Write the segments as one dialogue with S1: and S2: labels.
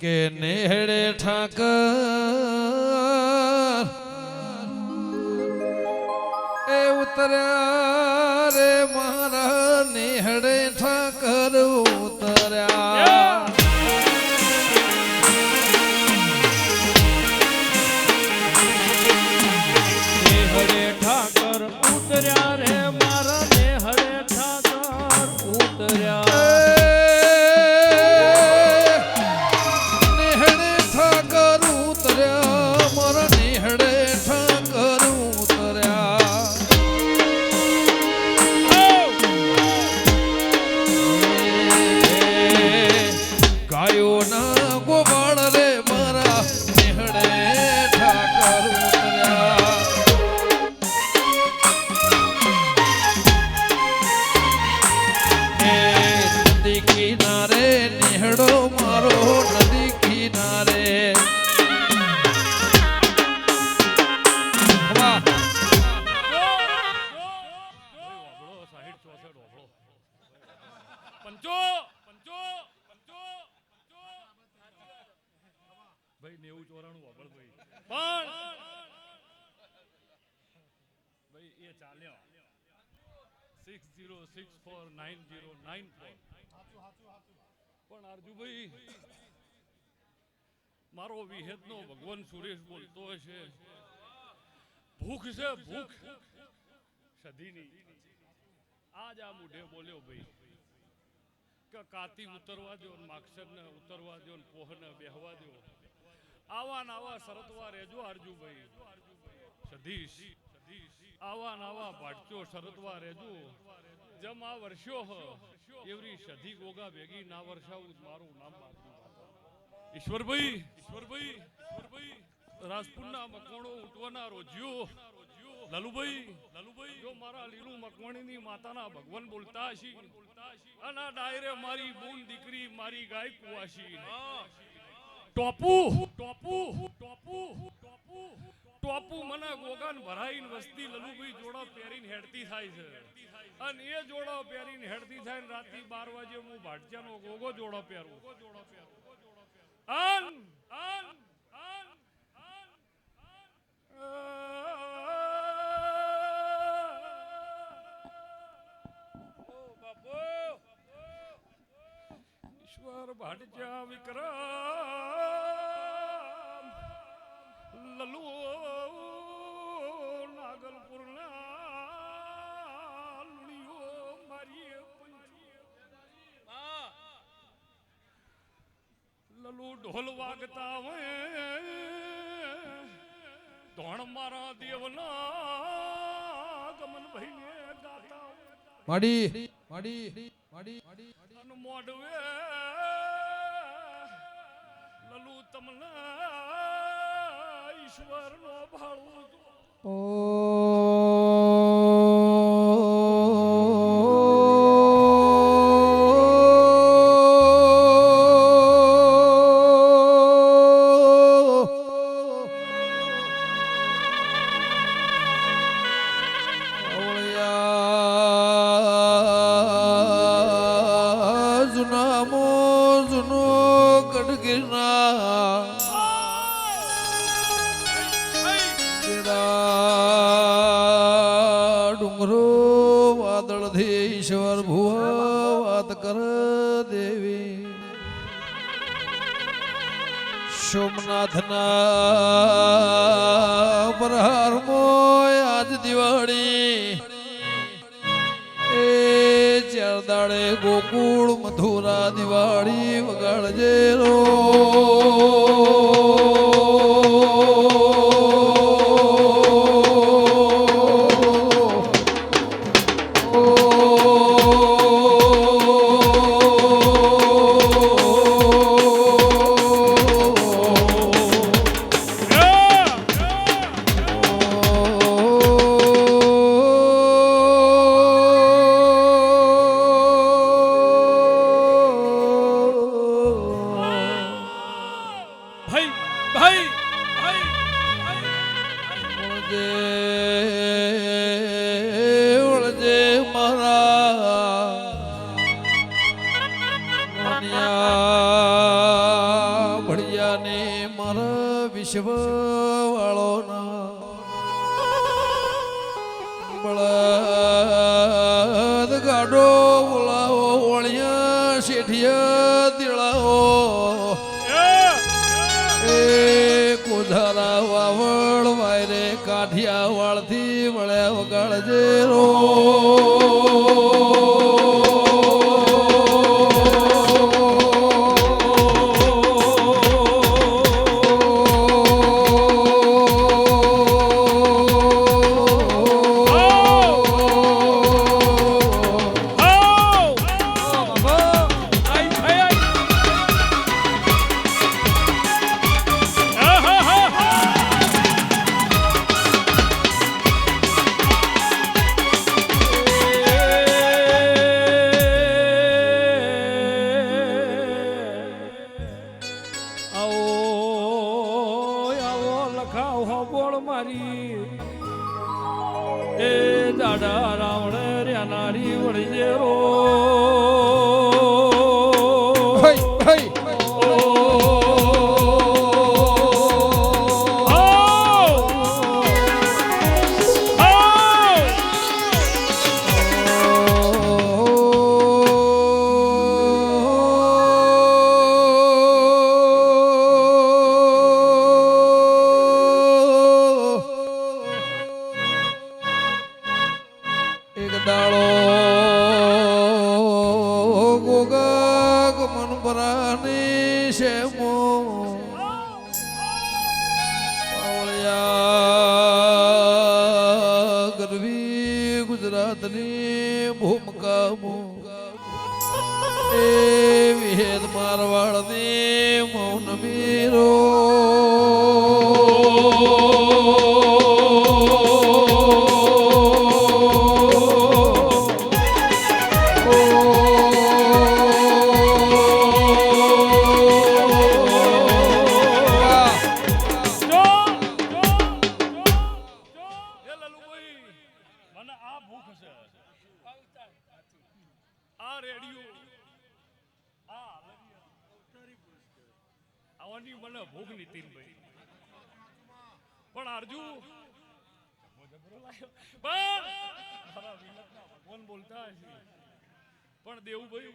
S1: કે નેહડે ઠાકર એ
S2: ચાલ્યો. Six zero six four nine zero nine four. પણ અર્જુભાઈ મારો વિહેદનો ભગવાન સુરેશ બોલતો હશે ભૂખ છે ભૂખ. સધીની. આજ આ મુઢે બોલ્યો ભાઈ કે કાતી ઉતરવા દો ને માક્ષરને ઉતરવા દો ને પોહને બેહવા દો આવા નાવા આવા શરતવા રેજો અર્જુભાઈ સધીશ. આવા નાવા ભાટચો શરતવા રેજો જમ આ વર્ષો હ. એવરી સધી ગોગા ભેગી ના વર્ષાવું મારું નામ ઈશ્વરભાઈ ઈશ્વરભાઈ ઈશ્વરભાઈ રાજપુરના મકવાણો ઉઠવાના રોજ્યો. લાલુભાઈ લાલુભાઈ જો મારા લીલું મકવાણીની માતાના ભગવાન બોલતા હશી. અને ડાયરે મારી બોન દીકરી મારી ગાય કુવાશી. ટોપુ ટોપુ ટોપુ ટોપુ. ટોપુ મને ગોગાન ભરાઈને પહેરીને હેડતી થાય છે. અને એ જોડો પહેરીને હેડતી થાય ને રાતની બાર વાગે હું ભાટજાનો ગોગો જોડો પહેરું. અન ઈશ્વર ભાટજા વિક્રમ લલુ ઢોલ વાગતા હોય. ધોણ મારા દેવના ગમન ભાઈને ગાતા
S1: માડી માડી માડી માડી
S2: મોઢવે લલુ તમને ઈશ્વરનો ભાળો
S1: ઓ ઈશ્વર ભુવા વાત કર દેવી. સોમનાથના પ્રહારમો આજ દિવાળી. દાડે ગોકુળ મથુરા દિવાળી વગાડજે રો વિશ્વ વાળો બળદ ગાડો બોલાવો ઓળિયા શેઠિયા દિળાવો. ભૂમકામો એ
S2: આવવાની મને ભૂખ નીતિનભાઈ પણ અર્જુ ભગવાન બોલતા હશે. પણ દેવુભાઈ,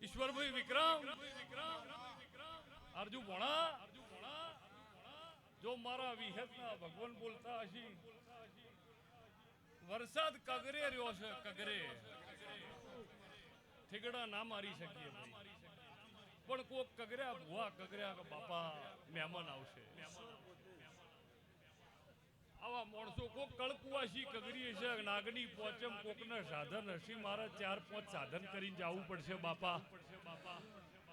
S2: ઈશ્વરભાઈ વિક્રમ અર્જુ ભણા, જો મારા વિહેતના ભગવાન બોલતા હશે, વરસાદ કગરે રહ્યો છે, કગરે. ઠીકડા ના મારી શકીએ. પણ કોક કગર્યા, ભુવા કગર્યા બાપા, મહેમાન આવશે. આવા માણસો કોક કળકુવાશી કગરી છે, નાગની પોચમ કોકને સાધન હશે મારે ચાર પાંચ સાધન કરીને જવું પડશે બાપા.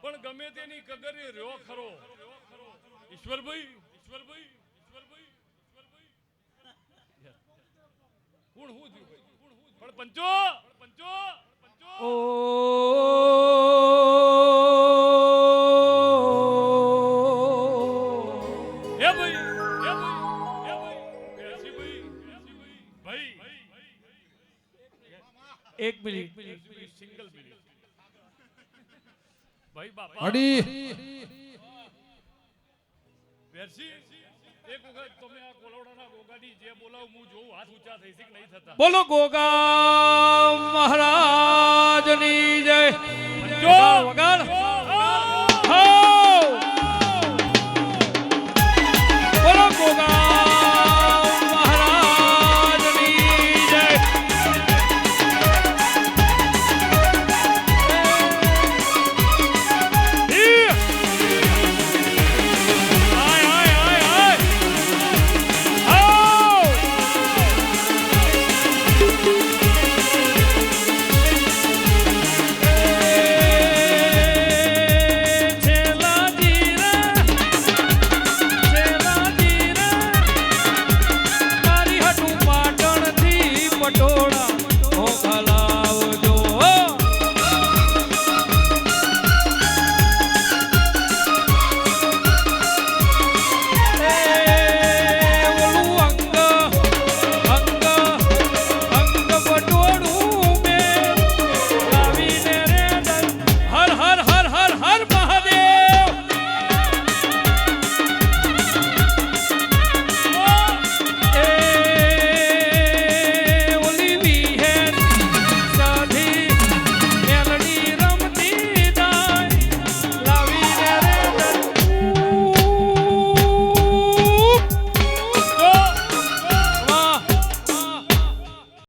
S2: પણ ગમે તેની કગરે રહ્યો ખરો. ઈશ્વરભાઈ ઈશ્વરભાઈ ઈશ્વરભાઈ ઈશ્વરભાઈ. હું થયું? ભાઈ પણ પંચો પંચો પંચો. થતા?
S3: બોલો ગોગા મહારાજની જય.
S2: જો
S3: વગાડ
S2: જો